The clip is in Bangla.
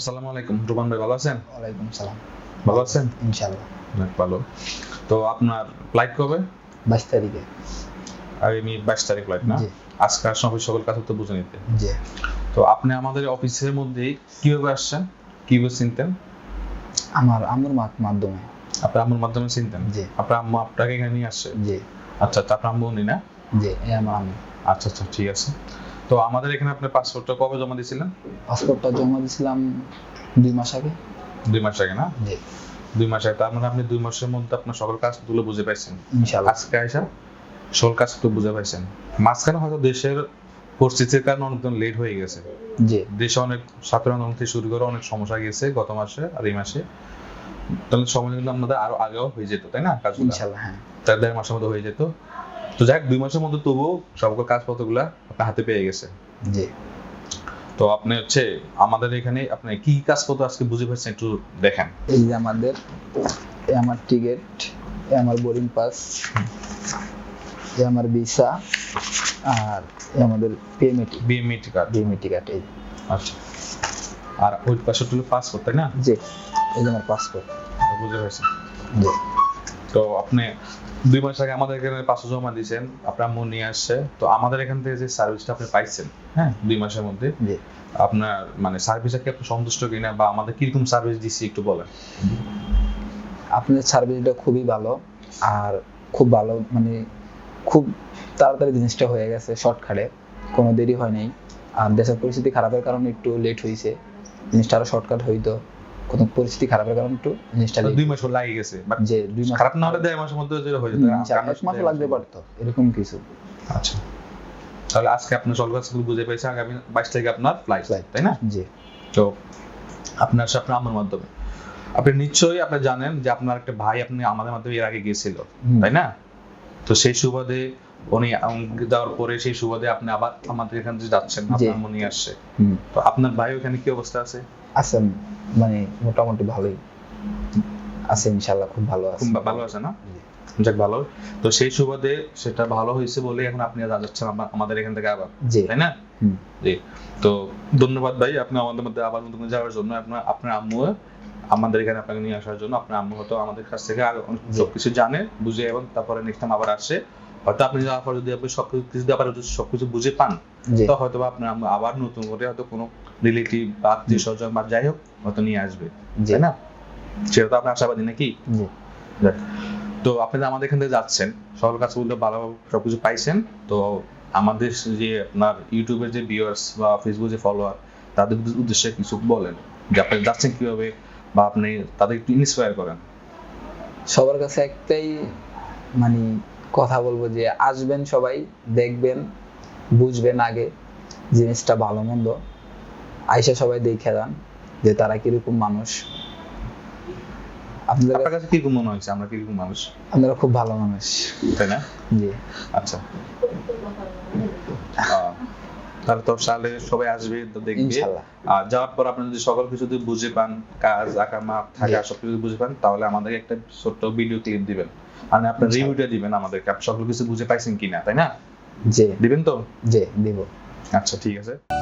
আসসালামু আলাইকুম। রুমান ভাই ভালো আছেন? ওয়ালাইকুম সালাম। ভালো আছেন? ইনশাল্লাহ যাক, ভালো। তো আপনার ফ্লাইট কবে? বাইশ তারিখে। আগামী বাইশ তারিখ ফ্লাইট না? আজকে সকল তো বুঝে নিতে। জি। তো আপনি আমাদের অফিসের মধ্যে কীভাবে আসছেন? কীভাবে চিনতেন? আমার আম্মুর মা- মাধ্যমে। আপনার আম্মুর মাধ্যমে চিনতেন? জি। আপনার আম্মু আপনাকে এখানে নিয়ে আসছে? জি। আচ্ছা আচ্ছা আপনার আম্মু উনি না? জি আমার আম্মু। আচ্ছা আচ্ছা ঠিক আছে। তো আমাদের এখানে আপনার পাসপোর্টটা কবে জমা দিয়েছিলেন? পাসপোর্টটা জমা দিয়েছিলাম দুই মাস আগে। দুই মাস আগে না? জি। দুই মাস আগে তার মানে আপনি দুই মাসের মধ্যে আপনার সকল কাজগুলো বুঝে পাইছেন। ইনশাল্লাহ। আজকে আইসা সকল কাজগুলো বুঝে পাইছেন। মাঝখানে হয়তো দেশের পরিস্থিতির কারণে অনেকদিন লেট হয়ে গেছে। জি। দেশে অনেক ছাত্র আন্দোলন থেকে শুরু করে অনেক সমস্যা গেছে গত মাসে আর এই মাসে। তাহলে সময় কিন্তু আপনাদের আরও আগেও হয়ে যেত তাই না কাজগুলো? ইনশাল্লাহ হ্যাঁ। তার দেড় মাসের মধ্যে হয়ে যেত। তো যাক দুই মাসের মধ্যে তবুও সকল কাজপত্রগুলা আপনার হাতে পেয়ে গেছে। জি। তো আপনি হচ্ছে আমাদের এখানে আপনি কি কি কাজপত্র আজকে বুঝে পাচ্ছেন একটু দেখেন। এই যে আমাদের আমার টিকিট আমার বোর্ডিং পাস আমার ভিসা আর আমাদের PMAT BMET card PMAT card এই। আচ্ছা। আর ওই পাশে হলো পাসপোর্ট তাই না? জি এই যে আমার পাসপোর্ট বুঝে পাইছেন জি। তো আপনি দুই মাস আগে আমাদের এখানে পাঁচশো জমা দিয়েছেন আপনার আম্মু নিয়ে আসছে। তো আমাদের এখান থেকে যে সার্ভিসটা আপনি পাইছেন হ্যাঁ দুই মাসের মধ্যে আপনার মানে সার্ভিসে কি আপনি সন্তুষ্ট কিনা বা আমাদের কীরকম সার্ভিস দিচ্ছি একটু বলেন। আপনাদের সার্ভিসটা খুবই ভালো আর খুব ভালো মানে খুব তাড়াতাড়ি জিনিসটা হয়ে গেছে শর্টকাটে কোনো দেরি হয় নাই। আর দেশের পরিস্থিতি খারাপের কারণে একটু লেট হয়েছে জিনিসটা আরও শর্টকাট হইতো। কোনো পরিস্থিতি খারাপের কারণে একটু জিনিসটা দুই মাস লাগে গেছে। যে দুই মাস খারাপ না হলে দেড় মাসের মধ্যে যেটা হয়ে যেত চার- এক মাসও লাগতে পারতো এরকম কিছু। আচ্ছা। তাহলে আজকে আপনি সকল কাজগুলো বুঝে পেয়েছেন আগামী বাইশ তারিখে আপনার ফ্লাইট Flight। তাই না? জি। তো আপনার সাথে আপনার আমার মাধ্যমে। আপনি নিশ্চয়ই আপনি জানেন যে আপনার একটা ভাই আপনি আমাদের মাধ্যমে এর আগে গিয়েছিল তাই না? তো সেই সুবাদে উনি আম- যাওয়ার পরে সেই সুবাদে আপনি আবার আমাদের এখান থেকে যাচ্ছেন আপনার মনে আসছে। তো আপনার ভাই ওখানে কি অবস্থা আছে? আছে মানে মোটামুটি ভালোই। আছে ইনশাল্লাহ খুব ভালো আছে। ভালো আছে না? যাক ভালো। তো সেই সুবাদে সেটা ভালো হয়েছে বলে এখন আপনি যা যাচ্ছেন আমাদের এখান থেকে আবার জি। তাই না? জি। তো ধন্যবাদ ভাই আপনি আমাদের মধ্যে আবার নতুন যাওয়ার জন্য আপনার আপনার আম্মু আমাদের এখানে আপনাকে নিয়ে আসার জন্য আপনার আম্মু হয়তো আমাদের কাছ থেকে জি। সবকিছু জানে বুঝে এবং তারপরে নেক্সট টাইম আবার আসে। হয়তো আপনি যাওয়ার পর যদি আপনি সবকিছু যদি আবার যদি সবকিছু বুঝে পান তো হয়তো বা আপনার আবার নতুন করে হয়তো কোনো রিলেটিভ বা আত্মীয় স্বজন বা যাই হোক হয়তো নিয়ে আসবে। তাই না? সেটা তো আপনি আশাবাদী নাকি? তো আপনি আমাদের এখান থেকে যাচ্ছেন সকল কাজ বলতে ভালোভাবে সবকিছু পাইছেন তো আমাদের যে আপনার ইউটিউবের যে ভিউয়ার্স বা ফেসবুক যে ফলোয়ার তাদের উদ্দেশ্যে কিছু বলেন যে আপনি যাচ্ছেন কীভাবে বা আপনি তাদের একটু ইন্সপায়ার করেন। সবার কাছে একটাই মানে কথা বলব যে আসবেন সবাই দেখবেন বুঝবেন আগে জিনিসটা ভালো মন্দ। আইসা সবাই দেখে যান যে তারা কীরকম মানুষ। আপনাদের কাছে কীরকম মনে হয়েছে? আমরা কীরকম মানুষ? আপনারা খুব ভালো মানুষ। তাই না? জি। আচ্ছা। তাহলে তো সালে সবাই আসবে তো দেখবে। আর যাওয়ার পর আপনি যদি সকল কিছু যদি বুঝে পান কাজ আঁকা মাপ থাকা সবকিছু বুঝে পান তাহলে আমাদের একটা ছোট্ট ভিডিও ক্লিপ দিবেন। মানে আপনার রিভিউটা দিবেন আমাদেরকে। আপনি সকল কিছু বুঝে পাইছেন কিনা তাই না? জি। দিবেন তো? জি দিব। আচ্ছা ঠিক আছে।